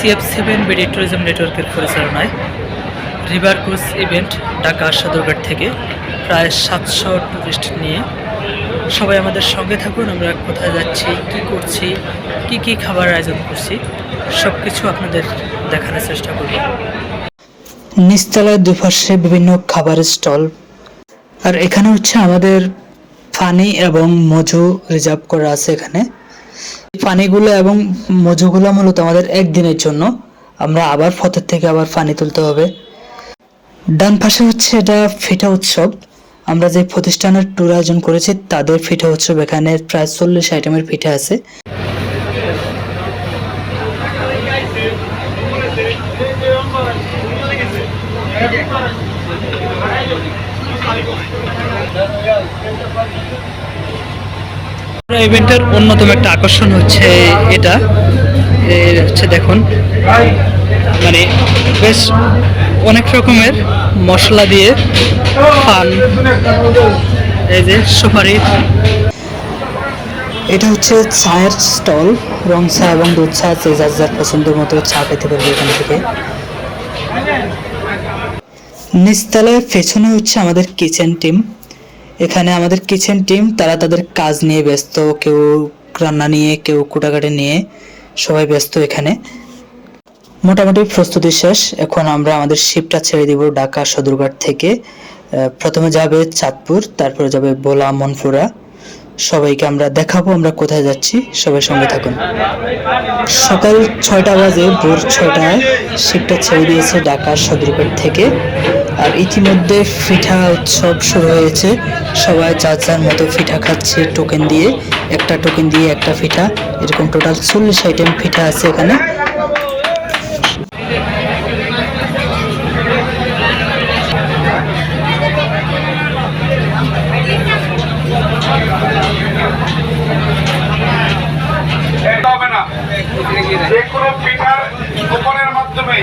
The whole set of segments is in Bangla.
সিএফ সেভেন বিডি ট্যুরিজম নেটওয়ার্কের পরিচালনায় river cruise event Dhaka Sadarghat থেকে প্রায় সাতশো টুরিস্ট নিয়ে সবাই আমাদের সঙ্গে থাকুন, আমরা কোথায় যাচ্ছি, কি করছি, কি কি খাবার আয়োজন করছি সব কিছু আপনাদের দেখানোর চেষ্টা করব। নিচতলায় দুপাশে বিভিন্ন খাবারের স্টল। আর এখানে হচ্ছে আমাদের পানি এবং মজু রিজার্ভ করা আছে এখানে। পানিগুলো এবং মজুগুলো মূলত আমাদের একদিনের জন্য। আমরা আবার ফতের থেকে আবার পানি তুলতে হবে। ডান পাশে হচ্ছে এটা ফিটা উৎসব। আমরা যে প্রতিষ্ঠানের ট্যুর আয়োজন করেছি, তাদের ফিঠা উৎসব এখানে প্রায় চল্লিশ আইটেমের পিঠা আছে। ইভেন্টের অন্যতম একটা আকর্ষণ হচ্ছে এটা। হচ্ছে দেখুন মানে বেশ অনেক রকমের মশলা দিয়ে পান এই যে সুপারি। এটা হচ্ছে চায়ের স্টল, রং চা এবং দুধ চা, যে যার যার পছন্দের মতো চা খেতে পারবে এখান থেকে। নিচতলায় পেছনে হচ্ছে আমাদের কিচেন টিম এখানে আমাদের কিচেন টিম তারা তাদের কাজ নিয়ে ব্যস্ত। কেউ রান্না নিয়ে, কেউ কুটাকাটি নিয়ে সবাই ব্যস্ত এখানে। মোটামুটি প্রস্তুতি শেষ। এখন আমরা আমাদের শিপটা ছেড়ে দিব ঢাকা সদরঘাট থেকে। প্রথমে যাবে চাঁদপুর, তারপরে যাবে ভোলা মনপুরা সবাইকে আমরা দেখাবো, আমরা কোথায় যাচ্ছি। সবাই সঙ্গে থাকুন। সকাল ছয়টা বাজে, ভোর ছয়টায় শিপটা ছেড়ে দিয়েছে ঢাকা সদরঘাট থেকে। আর ইতিমধ্যে ফিঠা উৎসব শুরু হয়েছে। সবাই যার যার মতো ফিঠা খাচ্ছে টোকেন দিয়ে। একটা টোকেন দিয়ে একটা ফিঠা। এরকম টোটাল চল্লিশ আইটেম ফিঠা আছে এখানে। যে কোনো পিঠার মাধ্যমে।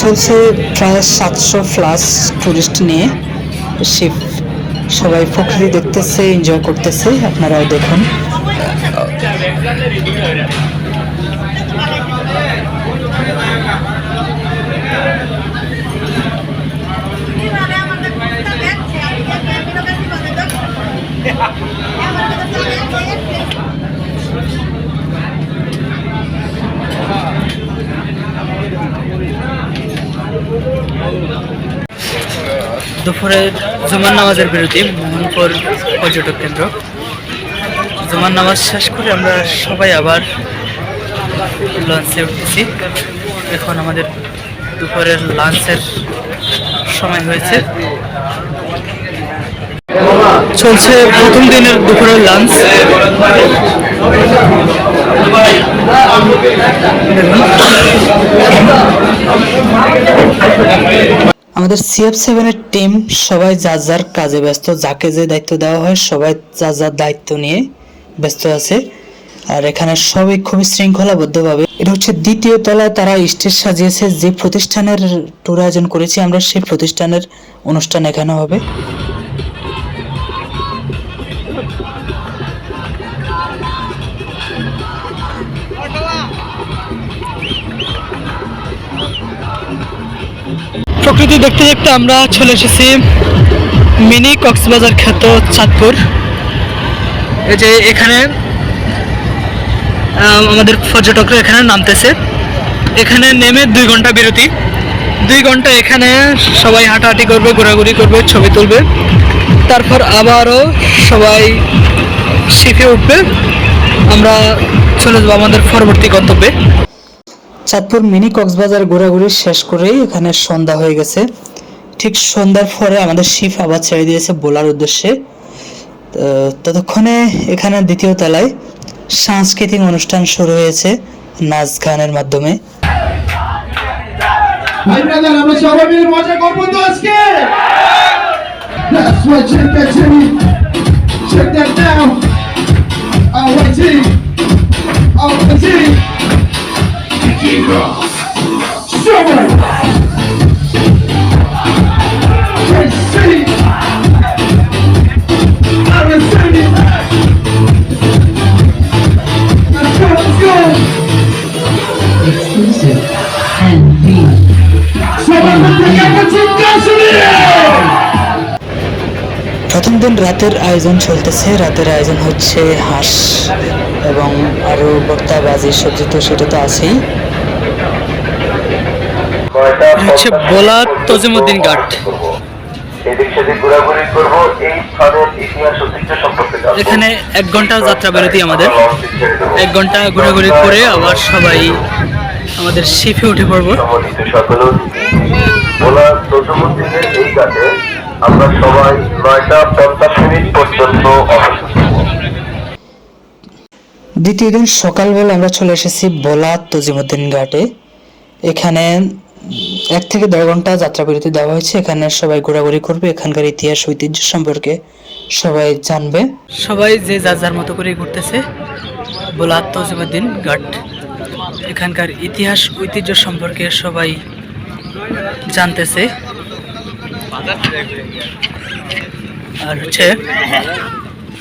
চলছে প্রায় সাতশো প্লাস টুরিস্ট নিয়ে। শিব সবাই প্রকৃতি দেখতেছে এনজয় করতেছে আপনারাও দেখুন। দুপুরে জুমার নামাজের বিরতি, মোহনপুর পর্যটক কেন্দ্র। জুমার নামাজ শেষ করে আমরা সবাই আবার লঞ্চে উঠেছি। এখন আমাদের দুপুরের লাঞ্চের সময় হয়েছে। চলছে প্রথম দিনের দুপুরের লাঞ্চ আমাদের সিএফ সেভেনের টিম সবাই যার যার কাজে ব্যস্ত, যাকে যে দায়িত্ব দেওয়া হয়, সবাই যার যার দায়িত্ব নিয়ে ব্যস্ত আছে। আর এখানে সবাই খুবই শৃঙ্খলাবদ্ধভাবে। এটা হচ্ছে দ্বিতীয় তলায় তারা স্টেজ সাজিয়েছে, যে প্রতিষ্ঠানের ট্যুর আয়োজন করেছি আমরা, সেই প্রতিষ্ঠানের অনুষ্ঠান এখানে হবে। প্রকৃতি দেখতে দেখতে আমরা চলে এসেছি মিনি কক্সবাজার খ্যাত চাঁদপুর। এই যে এখানে আমাদের পর্যটকরা এখানে নামতেছে। এখানে নেমে দুই ঘণ্টা বিরতি। দুই ঘণ্টা এখানে সবাই হাঁটাহাঁটি করবে, ঘোরাঘুরি করবে, ছবি তুলবে। তারপর আবারও সবাই শিখে উঠবে। আমরা চলে যাব আমাদের পরবর্তী গন্তব্যে। চাঁদপুর মিনি কক্সবাজার ঘোরাঘুরি শেষ করেই এখানে সন্ধ্যা হয়ে গেছে। ঠিক সন্ধ্যার পরে আমাদের শিপ আবার ছেড়ে দিয়েছে বোলার উদ্দেশ্যে। ততক্ষণে এখানে দ্বিতীয় তলায় সাংস্কৃতিক অনুষ্ঠান শুরু হয়েছে নাচ গানের মাধ্যমে। That's right, check that down. All right, প্রথম দিন রাতের আয়োজন চলতেছে। রাতের আয়োজন হচ্ছে হাঁস এবং আরও বক্তা বাজি, সবজি তো সেটা তো আছেই। হচ্ছে বোলা তজিমুদ্দিন ঘাট। এখানে এক ঘণ্টা যাত্রা বিরতি আমাদের। এক ঘণ্টা ঘোরাঘুরি করে আবার সবাই আমাদের শিপে উঠে পড়ব। আমরা সবাই নয়টা পঞ্চাশ মিনিট পর্যন্ত দ্বিতীয় দিন সকালবেলা আমরা চলে এসেছি বোলা তজিমুদ্দিন ঘাটে। এখানে এক থেকে দেড় ঘণ্টা যাত্রা বিরতি দেওয়া হয়েছে। এখানে সবাই ঘোরাঘুরি করবে। এখানকার ইতিহাস, ঐতিহ্য সম্পর্কে সবাই জানবে। সবাই যে যার যার মতো করে ঘুরতেছে বোলা তজিমুদ্দিন ঘাট। এখানকার ইতিহাস, ঐতিহ্য সম্পর্কে সবাই জানতেছে। আর হচ্ছে,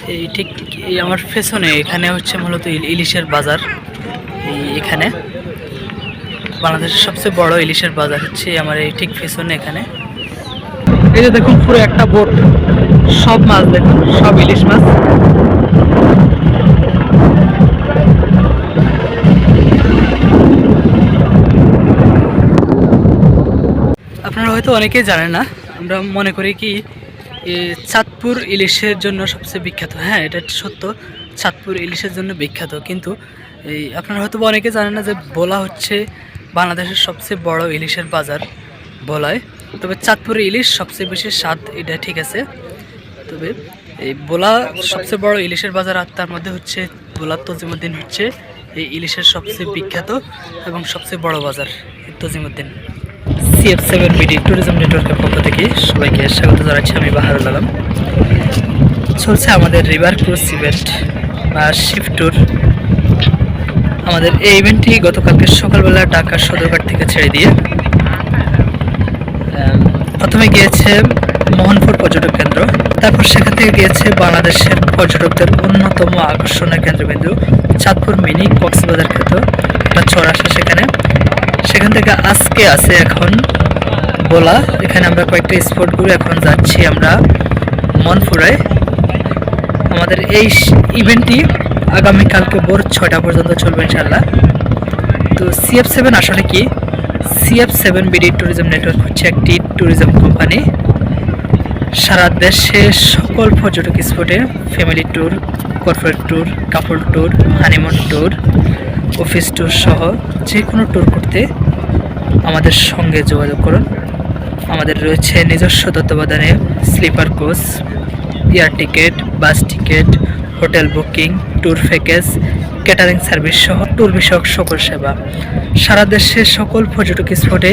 এই ঠিক এই আমার পেছনে, এখানে হচ্ছে মূলত ইল- ইলিশের বাজার এখানে। বাংলাদেশের সবচেয়ে বড় ইলিশের বাজার হচ্ছে আমার এই ঠিক পেছনে এখানে। এই যে দেখুন পুরো একটা বোট। সব মাছ দেখুন সব ইলিশ মাছ। আপনারা হয়তো অনেকেই জানেন না আমরা মনে করি কি চাঁদপুর ইলিশের জন্য সবচেয়ে বিখ্যাত। হ্যাঁ এটা সত্য চাঁদপুর ইলিশের জন্য বিখ্যাত। কিন্তু এই আপনারা হয়তো অনেকে জানেন না যে বোলা হচ্ছে বাংলাদেশের সবচেয়ে বড় ইলিশের বাজার বলায়। তবে চাঁদপুরে ইলিশ সবচেয়ে বেশি স্বাদ, এটা ঠিক আছে। তবে এই বোলা সবচেয়ে বড় ইলিশের বাজার আর তার মধ্যে হচ্ছে বোলা তজিমুদ্দিন হচ্ছে এই ইলিশের সবচেয়ে বিখ্যাত এবং সবচেয়ে বড় বাজার Tazumuddin. CF seven BD tourism নেটওয়ার্কের পক্ষ থেকে সবাইকে স্বাগত জানাচ্ছি আমি বাহারুল আলম। চলছে আমাদের রিভার ক্রুজ ইভেন্ট বা শিফট ট্যুর আমাদের এই ইভেন্টটি গতকালকে সকালবেলা ঢাকার সদরঘাট থেকে ছেড়ে দিয়ে প্রথমে গিয়েছে মোহনপুর পর্যটক কেন্দ্র, তারপর সেখান থেকে গিয়েছে বাংলাদেশের পর্যটকদের অন্যতম আকর্ষণের কেন্দ্রবিন্দু, চাঁদপুর মিনি কক্সবাজার ক্ষেত্র একটা চর আসে সেখানে। সেখান থেকে আজকে আছে এখন বোলা, এখানে আমরা কয়েকটা স্পট ঘুরে এখন যাচ্ছি আমরা মনপুরায়। আমাদের এই ইভেন্টটি আগামীকালকে ভোর ছয়টা পর্যন্ত চলবে ইনশাল্লাহ তো সিএফ সেভেন আসলে কি? CF seven BD tourism network হচ্ছে একটি ট্যুরিজম কোম্পানি সারা দেশে সকল পর্যটক স্পটে family tour corporate tour couple tour honeymoon tour office tour সহ যে কোনো ট্যুর করতে আমাদের সঙ্গে যোগাযোগ করুন। আমাদের রয়েছে নিজস্ব তত্ত্বাবধানে sleeper coach air ticket bus ticket hotel booking tour package catering service সহ ট্যুর বিষয়ক সকল সেবা। সারা দেশের সকল পর্যটক স্পটে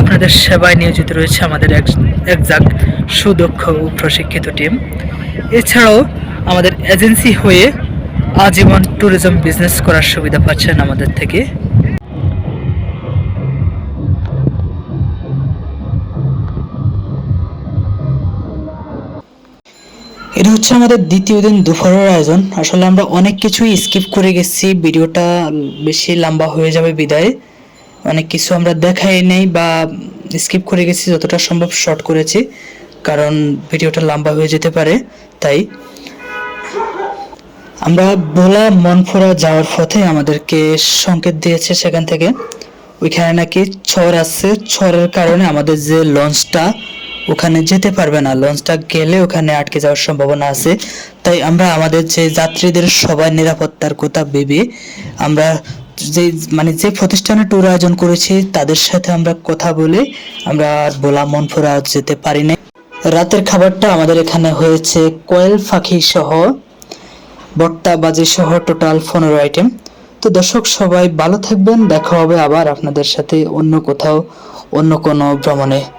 আপনাদের সেবায় নিয়োজিত রয়েছে আমাদের এক, একজাক সুদক্ষ ও প্রশিক্ষিত টিম এছাড়াও আমাদের এজেন্সি হয়ে আজীবন ট্যুরিজম বিজনেস করার সুবিধা পাচ্ছেন আমাদের থেকে। এটা হচ্ছে আমাদের দ্বিতীয় দিন দুপুরের আয়োজন। আসলে আমরা অনেক কিছুই স্কিপ করে গেছি। ভিডিওটা বেশি লম্বা হয়ে যাবে বিদায়। অনেক কিছু আমরা দেখাই নেই বা স্কিপ করে গেছি, যতটা সম্ভব শর্ট করেছি, কারণ ভিডিওটা লম্বা হয়ে যেতে পারে, তাই। আমরা ভোলা মনফোরা যাওয়ার পথে আমাদেরকে সংকেত দিয়েছে সেখান থেকে। ওইখানে নাকি ছর আছে। ছরের কারণে আমাদের যে লঞ্চটা ওখানে যেতে পারবে না। লঞ্চটা গেলে ওখানে আটকে যাওয়ার সম্ভাবনা আছে। তাই আমরা আমাদের যে যাত্রীদের সবার নিরাপত্তার কথা ভেবে আমরা যে মানে যে প্রতিষ্ঠানে ট্যুর আয়োজন করেছি, তাদের সাথে আমরা কথা বলে আমরা আর ভোলা মনফোরা যেতে পারি না রাতের খাবারটা আমাদের এখানে হয়েছে কয়েল ফাঁকি সহ বট্টা বাজি সহ টোটাল পনেরো আইটেম তো দর্শক, সবাই ভালো থাকবেন। দেখা হবে আবার আপনাদের সাথে অন্য কোথাও, অন্য কোনো ভ্রমণে।